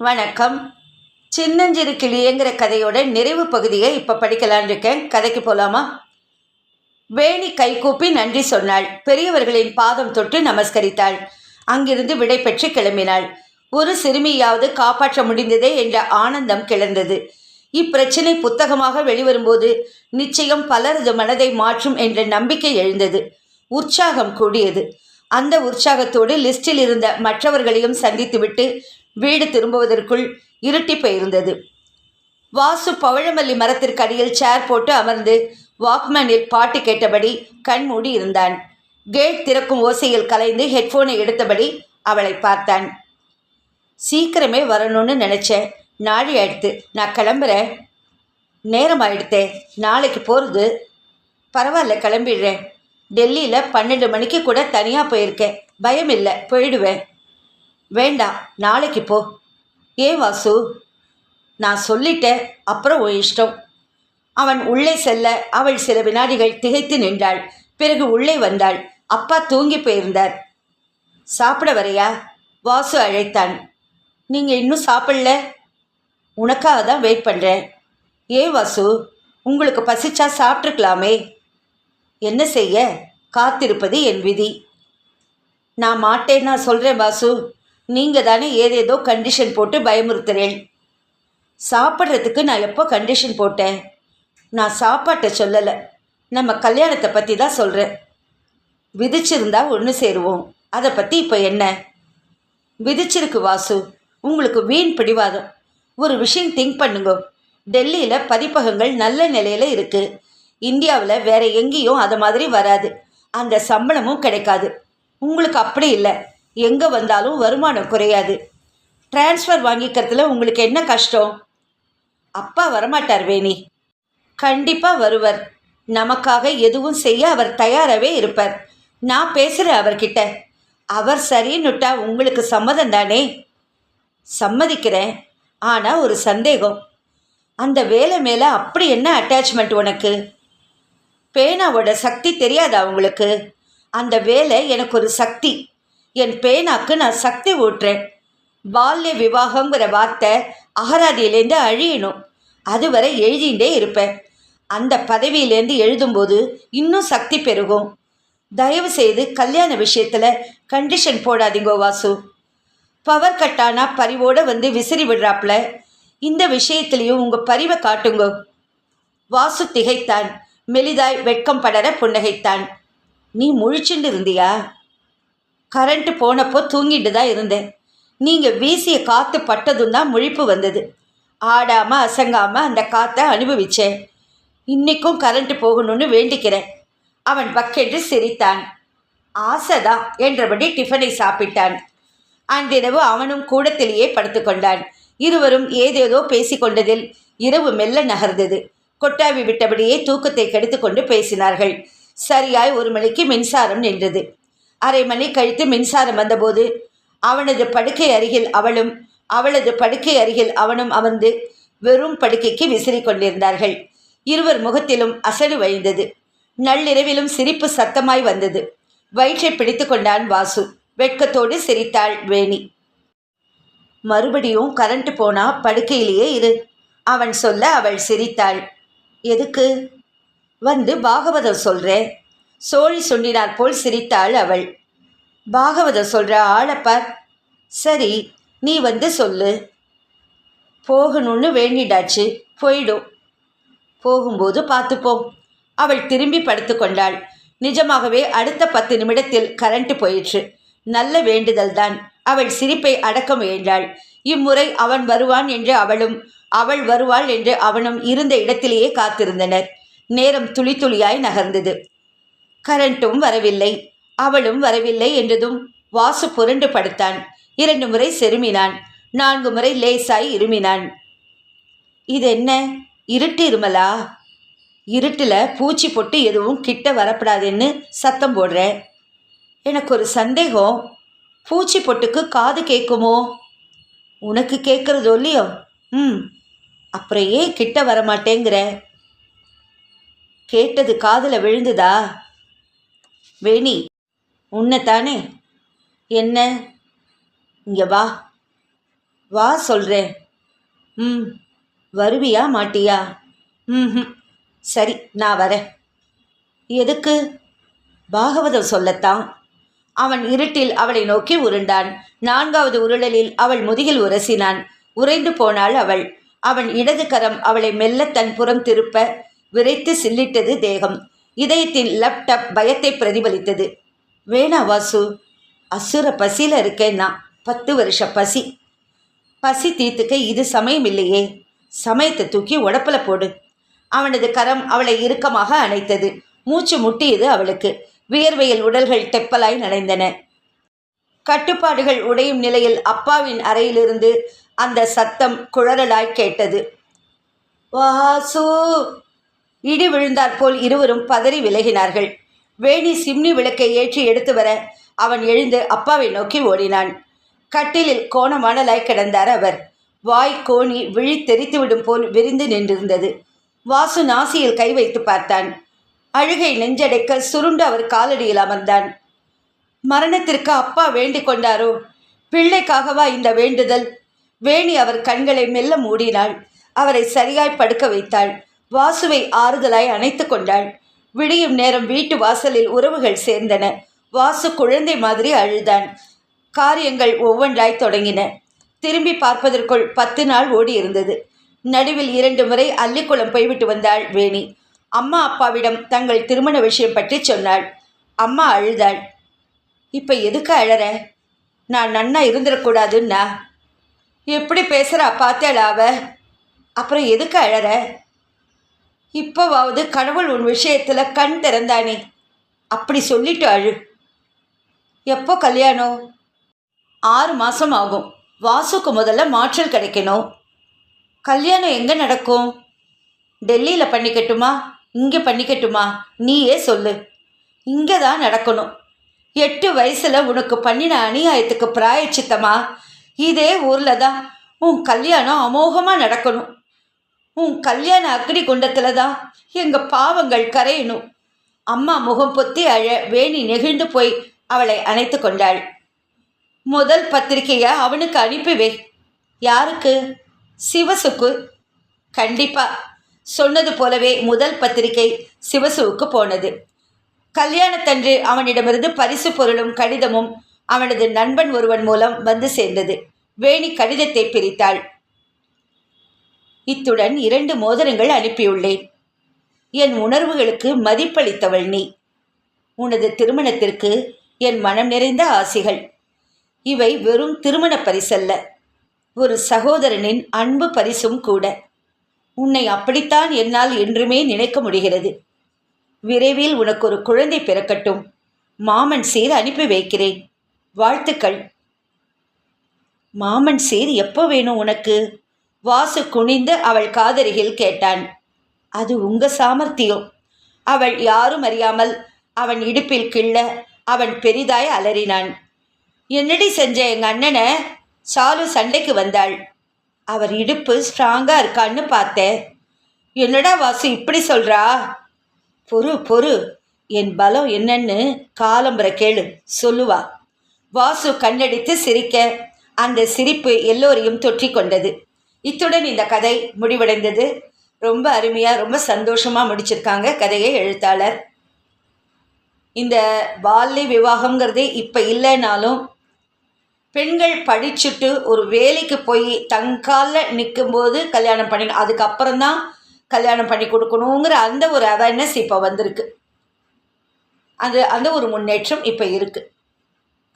வணக்கம். சின்னஞ்சிறு கிளியங்கிற கதையோட நிறைவு பகுதியை இப்போ படிக்கலான் இருக்கேன். கதைக்கு போகலாமா வேணி கைகூப்பி நன்றி சொன்னாள். பெரியவர்களின் பாதம் தொட்டு நமஸ்கரித்தாள். அங்கிருந்து விடை பெற்று கிளம்பினாள். ஒரு சிறுமியாவது காப்பாற்ற முடிந்ததே என்ற ஆனந்தம் கிளர்ந்தது. இப்பிரச்சினை புத்தகமாக வெளிவரும்போது நிச்சயம் பலரது மனதை மாற்றும் என்ற நம்பிக்கை எழுந்தது. உற்சாகம் கூடியது. அந்த உற்சாகத்தோடு லிஸ்டில் இருந்த மற்றவர்களையும் சந்தித்துவிட்டு வீடு திரும்புவதற்குள் இருட்டி போயிருந்தது. வாசு பவழமல்லி மரத்திற்கு அடியில் சேர் போட்டு அமர்ந்து வாக்மேனில் பாட்டு கேட்டபடி கண் மூடி இருந்தான். கேட் திறக்கும் ஓசையில் கலைந்து ஹெட்ஃபோனை எடுத்தபடி அவளை பார்த்தான். சீக்கிரமே வரணும்னு நினச்சேன் நாழி ஆயிடுத்து நான் கிளம்புறேன். நேரம் ஆயிடுத்தே நாளைக்கு போகிறது பரவாயில்ல கிளம்பிடுறேன். டெல்லியில் பன்னெண்டு மணிக்கு கூட தனியாக போயிருக்கேன். பயம் இல்லை போயிடுவேன். வேண்டாம் நாளைக்கு போ. ஏன் வாசு நான் சொல்லிட்டேன் அப்புறம் உன் இஷ்டம். அவன் உள்ளே செல்ல அவள் சில வினாடிகள் திகைத்து நின்றாள். பிறகு உள்ளே வந்தாள். அப்பா தூங்கி போயிருந்தார். சாப்பிட வரையா? வாசு அழைத்தான். நீங்கள் இன்னும் சாப்பிடல? உனக்காக தான் வெயிட் பண்ணுறேன் ஏ வாசு உங்களுக்கு பசிச்சா சாப்பிட்ருக்கலாமே என்ன செய்ய? காத்திருப்பது என் விதி. நான் மாட்டேன்னா சொல்கிறேன் வாசு. நீங்கள் தானே ஏதேதோ கண்டிஷன் போட்டு பயமுறுத்துறேன் சாப்பிட்றதுக்கு நான் எப்போ கண்டிஷன் போட்டேன்? நான் சாப்பாட்டை சொல்லலை. நம்ம கல்யாணத்தை பற்றி தான் சொல்கிறேன் விதிச்சிருந்தா ஒன்று சேருவோம். அதை பற்றி இப்போ என்ன? விதிச்சிருக்கு வாசு. உங்களுக்கு வீண் பிடிவாதம். ஒரு விஷயம் திங்க் பண்ணுங்க. டெல்லியில் பதிப்பகங்கள் நல்ல நிலையில் இருக்குது இந்தியாவில் வேறு எங்கேயும் அதை மாதிரி வராது. அந்த சம்பளமும் கிடைக்காது. உங்களுக்கு அப்படி இல்லை. எங்கே வந்தாலும் வருமானம் குறையாது. டிரான்ஸ்ஃபர் வாங்கிக்கிறதுல உங்களுக்கு என்ன கஷ்டம்? அப்பா வரமாட்டார் வேணி. கண்டிப்பாக வருவர். நமக்காக எதுவும் செய்ய அவர் தயாராகவே இருப்பார். நான் பேசுகிறேன் அவர்கிட்ட. அவர் சரின்னுட்டா உங்களுக்கு சம்மதம் தானே? சம்மதிக்கிறேன். ஆனால் ஒரு சந்தேகம். அந்த வேலை மேலே அப்படி என்ன அட்டாச்மெண்ட் உனக்கு? பேனாவோட சக்தி தெரியாதா உங்களுக்கு? அந்த வேலை எனக்கு ஒரு சக்தி. என் பேனாக்கு நான் சக்தி ஊட்டுறேன் பால்ய விவாகங்கிற வார்த்தை அகராதியிலேருந்து அழியணும். அதுவரை எழுதிண்டே இருப்பேன். அந்த பதவியிலேருந்து எழுதும்போது இன்னும் சக்தி பெருகும். தயவு செய்து கல்யாண விஷயத்தில் கண்டிஷன் போடாதீங்கோ வாசு. பவர் கட்டானா பரிவோடு வந்து விசிறி விடுறாப்புல இந்த விஷயத்திலையும் உங்கள் பரிவை காட்டுங்கோ. வாசு திகைத்தான். மெலிதாய் வெட்கம் படர புன்னகைத்தான். நீ முழிச்சுண்டு இருந்தியா? கரண்ட்டு போனப்போ தூங்கிட்டு தான் இருந்தேன். நீங்கள் வீசிய காற்று பட்டதும் தான் முழிப்பு வந்தது. ஆடாமல் அசங்காமல் அந்த காற்றை அனுபவித்தேன் இன்றைக்கும் கரண்ட்டு போகணும்னு வேண்டிக்கிறேன். அவன் பக்கெட்டு சிரித்தான். ஆசைதான் என்றபடி டிஃபனை சாப்பிட்டான். அன்றிரவு அவனும் கூடத்திலேயே படுத்துக்கொண்டான் இருவரும் ஏதேதோ பேசிக்கொண்டதில் இரவு மெல்ல நகர்ந்தது. கொட்டாவி விட்டபடியே தூக்கத்தை கெடுத்துக்கொண்டு பேசினார்கள். சரியாய் ஒரு மணிக்கு மின்சாரம் நின்றது. அரை மணி கழித்து மின்சாரம் வந்தபோது அவனது படுக்கை அருகில் அவளும் அவளது படுக்கை அருகில் அவனும் அமர்ந்து வெறும் படுக்கைக்கு விசிறி கொண்டிருந்தார்கள். இருவர் முகத்திலும் அசடு வழிந்தது. நள்ளிரவிலும் சிரிப்பு சத்தமாய் வந்தது. வயிற்றை பிடித்து கொண்டான் வாசு. வெட்கத்தோடு சிரித்தாள் வேணி. மறுபடியும் கரண்ட் போனா படுக்கையிலேயே இரு. அவன் சொல்ல அவள் சிரித்தாள். எதுக்கு? வந்து பாகவதம் சொல்கிறேன் சோழி சொன்னினார் போல் சிரித்தாள் அவள். பாகவதம் சொல்கிற ஆளப்பார். சரி நீ வந்து சொல்லு. போகணும்னு வேண்டிடாச்சு போயிடும் போகும்போது பார்த்துப்போம். அவள் திரும்பி படுத்து கொண்டாள். நிஜமாகவே அடுத்த பத்து நிமிடத்தில் கரண்ட் போயிற்று. நல்ல வேண்டுதல் தான். அவள் சிரிப்பை அடக்க முயன்றாள். இம்முறை அவன் வருவான் என்று அவளும் அவள் வருவாள் என்று அவனும் இருந்த இடத்திலேயே காத்திருந்தனர். நேரம் துளி துளியாய் நகர்ந்தது. கரண்ட்டும் வரவில்லை. அவளும் வரவில்லை என்றதும் வாசு புரண்டு படுத்தான். இரண்டு முறை செருமினான். நான்கு முறை லேசாய் இருமினான். இது என்ன இருட்டு இருமலா? இருட்டில் பூச்சி பொட்டு எதுவும் கிட்ட வரப்படாதுன்னு சத்தம் போடுறேன் எனக்கு ஒரு சந்தேகம். பூச்சி பொட்டுக்கு காது கேட்குமோ? உனக்கு கேட்குறதோ இல்லையோ? ம். அப்புறம் ஏன் கிட்ட வரமாட்டேங்கிற? கேட்டது காதில் விழுந்துதா? வேணி உன்னைத்தானே? என்ன? இங்கே வா. வா சொல்கிறேன் ம் வருவியா மாட்டியா? ம் சரி நான் வரேன். எதுக்கு? பாகவதம் சொல்லத்தான். அவன் இருட்டில் அவளை நோக்கி உருண்டான். நான்காவது உருளலில் அவள் முதுகில் உரசினான். உறைந்து போனாள் அவள். அவன் இடது கரம் அவளை மெல்ல தன் புறம் திருப்ப விரைத்து சில்லிட்டது தேகம். இதயத்தின் லேப்டாப் பயத்தை பிரதிபலித்தது. வேணா வாசு அசுர பசியில் இருக்கேன் நான் பத்து வருஷ பசி. பசி தீர்த்துக்க இது சமயம் இல்லையே. சமயத்தை தூக்கி உடப்பில் போடு. அவனது கரம் அவளை இறுக்கமாக அணைத்தது. மூச்சு முட்டியது அவளுக்கு. வியர்வையில் உடல்கள் தெப்பலாய் நனைந்தன. கட்டுப்பாடுகள் உடையும் நிலையில் அப்பாவின் அறையிலிருந்து அந்த சத்தம் குழறலாய் கேட்டது. வாசு இடி விழுந்தாற்போல் இருவரும் பதறி விலகினார்கள். வேணி சிம்னி விளக்கை ஏற்றி எடுத்து வர அவன் எழுந்து அப்பாவை நோக்கி ஓடினான். கட்டிலில் கோணமானலாய் கிடந்தார் அவர். வாய் கோணி விழி தெரித்துவிடும் போல் விரிந்து நின்றிருந்தது. வாசு நாசியில் கை வைத்து பார்த்தான். அழுகை நெஞ்சடைக்க சுருண்டு அவர் காலடியில் அமர்ந்தான். மரணத்திற்கு அப்பா வேண்டிக் கொண்டாரோ? பிள்ளைக்காகவா இந்த வேண்டுதல்? வேணி அவர் கண்களை மெல்ல மூடினாள். அவரை சரியாய் படுக்க வைத்தாள். வாசுவை ஆறுதலாய் அணைத்து கொண்டாள். விடியும் நேரம் வீட்டு வாசலில் உறவுகள் சேர்ந்தன. வாசு குழந்தை மாதிரி அழுதான். காரியங்கள் ஒவ்வொன்றாய் தொடங்கின. திரும்பி பார்ப்பதற்குள் பத்து நாள் ஓடி இருந்தது. நடுவில் இரண்டு முறை அல்லிக்குளம் போய்விட்டு வந்தாள் வேணி. அம்மா அப்பாவிடம் தங்கள் திருமண விஷயம் பற்றி சொன்னாள். அம்மா அழுதாள். இப்போ எதுக்கு அழற? நான் நன்னா இருந்துடக்கூடாதுன்னா எப்படி பேசுகிறா பார்த்தேளா அவ? அப்புறம் எதுக்கு அழற? இப்போவாவது கடவுள் உன் விஷயத்தில் கண் திறந்தானே? அப்படி சொல்லிட்டு அழு. எப்போ கல்யாணம்? ஆறு மாதம் ஆகும். வாசுக்கு முதல்ல மாற்றல் கிடைக்கணும். கல்யாணம் எங்கே நடக்கும்? டெல்லியில் பண்ணிக்கட்டுமா? இங்கே பண்ணிக்கட்டுமா? நீயே சொல்லு. இங்கே தான் நடக்கணும். எட்டு வயசில் உனக்கு பண்ணின அநியாயத்துக்கு பிராயச்சித்தமா? இதே ஊரில் தான் உன் கல்யாணம் அமோகமாக நடக்கணும். உன் கல்யாண அக்னி குண்டத்தில் தான் எங்கள் பாவங்கள் கரையணும். அம்மா முகம் பொத்தி அழ வேணி நெகிழ்ந்து போய் அவளை அணைத்து கொண்டாள். முதல் பத்திரிக்கையை அவனுக்கு அனுப்பிவே யாருக்கு? சிவசுக்கு. கண்டிப்பா. சொன்னது போலவே முதல் பத்திரிகை சிவசுவுக்கு போனது. கல்யாணத்தன்று அவனிடமிருந்து பரிசு பொருளும் கடிதமும் அவனது நண்பன் ஒருவன் மூலம் வந்து சேர்ந்தது. வேணி கடிதத்தை பிரித்தாள். இத்துடன் இரண்டு மோதிரங்கள் அனுப்பியுள்ளேன். என் உணர்வுகளுக்கு மதிப்பளித்தவள் நீ. உனது திருமணத்திற்கு என் மனம் நிறைந்த ஆசிகள். இவை வெறும் திருமண பரிசல்ல. ஒரு சகோதரனின் அன்பு பரிசும் கூட. உன்னை அப்படித்தான் என்னால் என்றுமே நினைக்க முடிகிறது. விரைவில் உனக்கு ஒரு குழந்தை பிறக்கட்டும். மாமன் சீர் அனுப்பி வைக்கிறேன். வாழ்த்துக்கள். மாமன் சீர் எப்போ வேணும் உனக்கு? வாசு குனிந்து அவள் காதருகில் கேட்டான். அது உங்க சாமர்த்தியம். அவள் யாரும் அறியாமல் அவன் இடுப்பில் கிள்ள அவன் பெரிதாய் அலறினான். என்னடி செஞ்ச எங்க அண்ணனை? சாலு சண்டைக்கு வந்தாள். அவர் இடுப்பு ஸ்ட்ராங்கா இருக்கான்னு பார்த்தேன் என்னடா வாசு இப்படி சொல்றா? பொறு பொறு. என் பலம் என்னன்னு காலம்புற கேளு. சொல்லுவா. வாசு கண்ணடித்து சிரிக்க. அந்த சிரிப்பு எல்லோரையும் தொற்றி கொண்டது. இத்துடன் இந்த கதை முடிவடைந்தது. ரொம்ப அருமையாக ரொம்ப சந்தோஷமாக முடிச்சிருக்காங்க கதையை எழுத்தாளர். இந்த பால்ய விவாகம்ங்கிறது இப்போ இல்லைனாலும் பெண்கள் படிச்சுட்டு ஒரு வேலைக்கு போய் தங்காலில் நிற்கும்போது கல்யாணம் பண்ணி அதுக்கப்புறம் தான் கல்யாணம் பண்ணி கொடுக்கணுங்கிற அந்த ஒரு அவேர்னஸ் இப்போ வந்திருக்கு. அது அந்த ஒரு முன்னேற்றம் இப்போ இருக்குது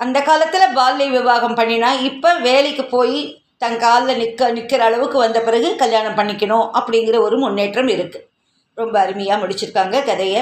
அந்த காலத்தில் பால்ய விவாகம் பண்ணினா இப்போ வேலைக்கு போய் தன் காலில் நிற்க நிற்கிற அளவுக்கு வந்த பிறகு கல்யாணம் பண்ணிக்கணும் அப்படிங்கிற ஒரு முன்னேற்றம் இருக்குது ரொம்ப அருமையாக முடிச்சிருக்காங்க கதையை.